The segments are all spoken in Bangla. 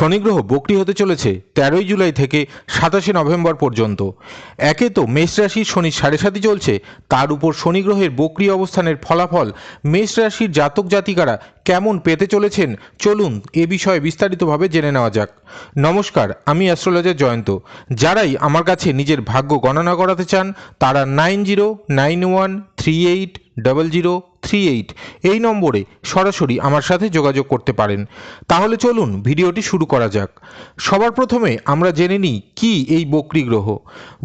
শনিগ্রহ বক্রি হতে চলেছে তেরোই জুলাই থেকে সাতাশে নভেম্বর পর্যন্ত। একে তো মেষ রাশির শনি সাড়ে সাতি চলছে, তার উপর শনিগ্রহের বক্রি অবস্থানের ফলাফল মেষ রাশির জাতক জাতিকারা কেমন পেতে চলেছেন চলুন এ বিষয়ে বিস্তারিতভাবে জেনে নেওয়া যাক। নমস্কার, আমি অ্যাস্ট্রোলজার জয়ন্ত। যারাই আমার কাছে নিজের ভাগ্য গণনা করাতে চান, তারা nine zero, nine one, three eight, double zero three eight এই নম্বরে সরাসরি আমার সাথে যোগাযোগ করতে পারেন। তাহলে চলুন ভিডিওটি শুরু করা যাক। সবার প্রথমে আমরা জেনে নিই কি এই বক্রী গ্রহ।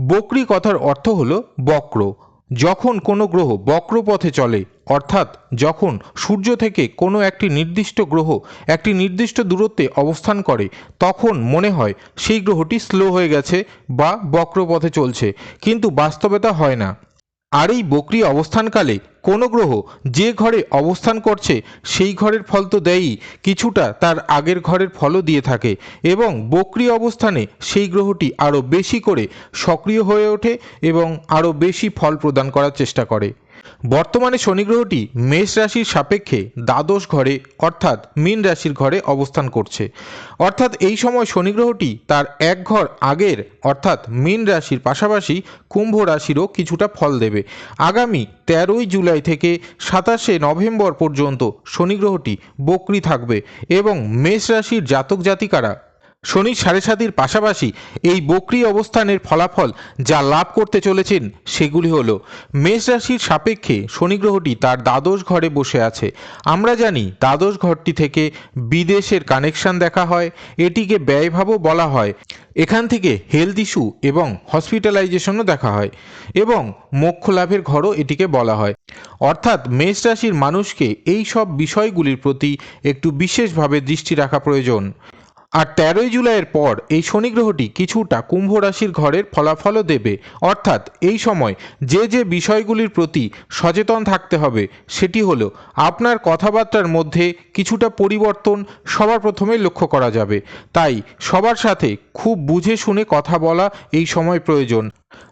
বক্রী কথার অর্থ হলো বক্র। যখন কোনো গ্রহ বক্র পথে চলে, অর্থাৎ যখন সূর্য থেকে কোনো একটি নির্দিষ্ট গ্রহ একটি নির্দিষ্ট দূরত্বে অবস্থান করে, তখন মনে হয় সেই গ্রহটি স্লো হয়ে গেছে বা বক্র পথে চলছে। কিন্তু বাস্তবতা হয় না। আর এই বকরি অবস্থানকালে কোনো গ্রহ যে ঘরে অবস্থান করছে, সেই ঘরের ফল তো দেয়ই, কিছুটা তার আগের ঘরের ফলও দিয়ে থাকে এবং বকরি অবস্থানে সেই গ্রহটি আরও বেশি করে সক্রিয় হয়ে ওঠে এবং আরও বেশি ফল প্রদান করার চেষ্টা করে। বর্তমানে শনি গ্রহটি মেষ রাশির সাপেক্ষে দ্বাদশ ঘরে, অর্থাৎ মীন রাশির ঘরে অবস্থান করছে। অর্থাৎ এই সময় শনি গ্রহটি তার এক ঘর আগের, অর্থাৎ মীন রাশির পাশাপাশি কুম্ভ রাশিরও কিছুটা ফল দেবে। আগামী তেরোই জুলাই থেকে সাতাশে নভেম্বর পর্যন্ত শনি গ্রহটি বক্রি থাকবে এবং মেষ রাশির জাতক জাতিকারা শনি সাড়ে সাতির পাশাপাশি এই বক্রি অবস্থানের ফলাফল যা লাভ করতে চলেছেন সেগুলি হল, মেষ রাশির সাপেক্ষে শনি গ্রহটি তার দ্বাদশ ঘরে বসে আছে। আমরা জানি দ্বাদশ ঘরটি থেকে বিদেশের কানেকশন দেখা হয়, এটিকে ব্যয়ভাবও বলা হয়। এখান থেকে হেলথ ইস্যু এবং হসপিটালাইজেশনও দেখা হয় এবং মোক্ষ লাভের ঘরও এটিকে বলা হয়। অর্থাৎ মেষ রাশির মানুষকে এই সব বিষয়গুলির প্রতি একটু বিশেষভাবে দৃষ্টি রাখা প্রয়োজন। আর তেরোই জুলাইয়ের পর এই শনি গ্রহটি কিছুটা কুম্ভ রাশির ঘরের ফলাফলও দেবে। অর্থাৎ এই সময় যে যে বিষয়গুলির প্রতি সচেতন থাকতে হবে, সেটি হলো আপনার কথাবার্তার মধ্যে কিছুটা পরিবর্তন সবার প্রথমে লক্ষ্য করা যাবে। তাই সবার সাথে খুব বুঝে শুনে কথা বলা এই সময় প্রয়োজন।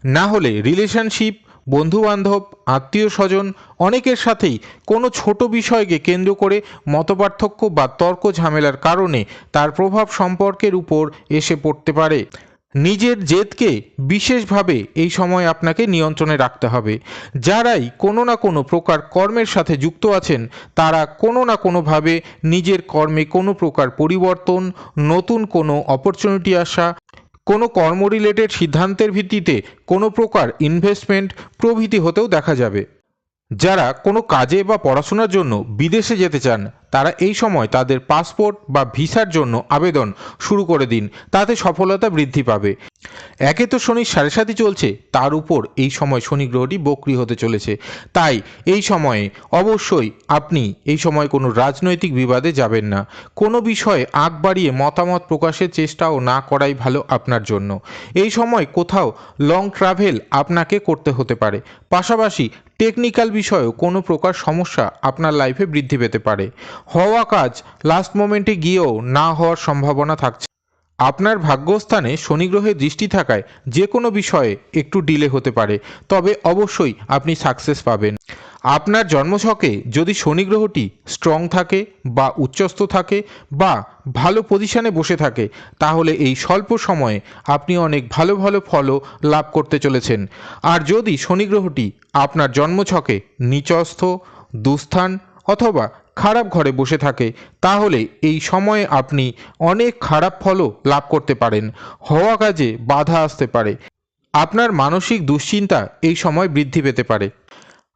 না হলে রিলেশনশিপ বন্ধুবান্ধব আত্মীয় স্বজন অনেকের সাথেই কোনো ছোট বিষয়কে কেন্দ্র করে মতপার্থক্য বা তর্ক ঝামেলার কারণে তার প্রভাব সম্পর্কের উপর এসে পড়তে পারে। নিজের জেদকে বিশেষভাবে এই সময় আপনাকে নিয়ন্ত্রণে রাখতে হবে। যারাই কোনো না কোনো প্রকার কর্মের সাথে যুক্ত আছেন, তারা কোনো না কোনোভাবে নিজের কর্মে কোনো প্রকার পরিবর্তন, নতুন কোনো অপরচুনিটি আসা কোনো কর্ম রিলেটেড সিদ্ধান্তের ভিত্তিতে কোনো প্রকার ইনভেস্টমেন্ট প্রভৃতি হতেও দেখা যাবে। যারা কোনো কাজে বা পড়াশোনার জন্য বিদেশে যেতে চান, তারা এই সময় তাদের পাসপোর্ট বা ভিসার জন্য আবেদন শুরু করে দিন। তাতে সফলতা বৃদ্ধি পাবে। একে তো শনির সাড়ে সাথে চলছে, তার উপর এই সময় শনি গ্রহটি বক্রি হতে চলেছে। তাই এই সময়ে অবশ্যই আপনি এই সময় কোনো রাজনৈতিক বিবাদে যাবেন না। কোনো বিষয়ে আগ বাড়িয়ে মতামত প্রকাশের চেষ্টাও না করাই ভালো আপনার জন্য। এই সময় কোথাও লং ট্রাভেল আপনাকে করতে হতে পারে। পাশাপাশি টেকনিক্যাল বিষয়েও কোনো প্রকার সমস্যা আপনার লাইফে বৃদ্ধি পেতে পারে। হওয়া কাজ লাস্ট মোমেন্টে গিয়েও না হওয়ার সম্ভাবনা থাকছে। আপনার ভাগ্যস্থানে শনি গ্রহের দৃষ্টি থাকায় যে কোনো বিষয়ে একটু ডিলে হতে পারে, তবে অবশ্যই আপনি সাকসেস পাবেন। আপনার জন্মছকে যদি শনি গ্রহটি স্ট্রং থাকে বা উচ্চস্থ থাকে বা ভালো পজিশনে বসে থাকে, তাহলে এই স্বল্প সময়ে আপনি অনেক ভালো ভালো ফলও লাভ করতে চলেছেন। আর যদি শনি গ্রহটি আপনার জন্মছকে নিচস্থ, দুস্থান অথবা খারাপ ঘরে বসে থাকে, তাহলে এই সময়ে আপনি অনেক খারাপ ফলও লাভ করতে পারেন। হওয়া কাজে বাধা আসতে পারে। আপনার মানসিক দুশ্চিন্তা এই সময় বৃদ্ধি পেতে পারে।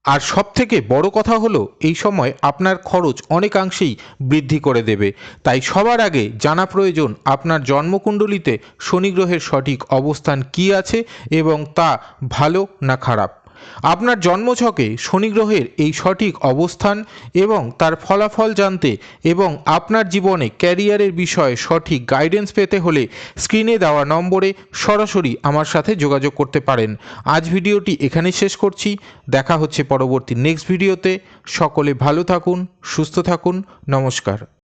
আর সব থেকে বড় কথা হলো, এই সময় আপনার খরচ অনেকাংশেই বৃদ্ধি করে দেবে। তাই সবার আগে জানা প্রয়োজন, আপনার জন্মকুণ্ডলিতে শনি গ্রহের সঠিক অবস্থান কি আছে এবং তা ভালো না খারাপ। আপনার জন্মছকে শনি গ্রহের এই সঠিক অবস্থান এবং তার ফলাফল জানতে এবং আপনার জীবনে ক্যারিয়ারের বিষয়ে সঠিক গাইডেন্স পেতে হলে স্ক্রিনে দেওয়া নম্বরে সরাসরি আমার সাথে যোগাযোগ করতে পারেন। আজ ভিডিওটি এখানেই শেষ করছি। দেখা হচ্ছে পরবর্তী নেক্সট ভিডিওতে সকলে ভালো থাকুন, সুস্থ থাকুন। নমস্কার।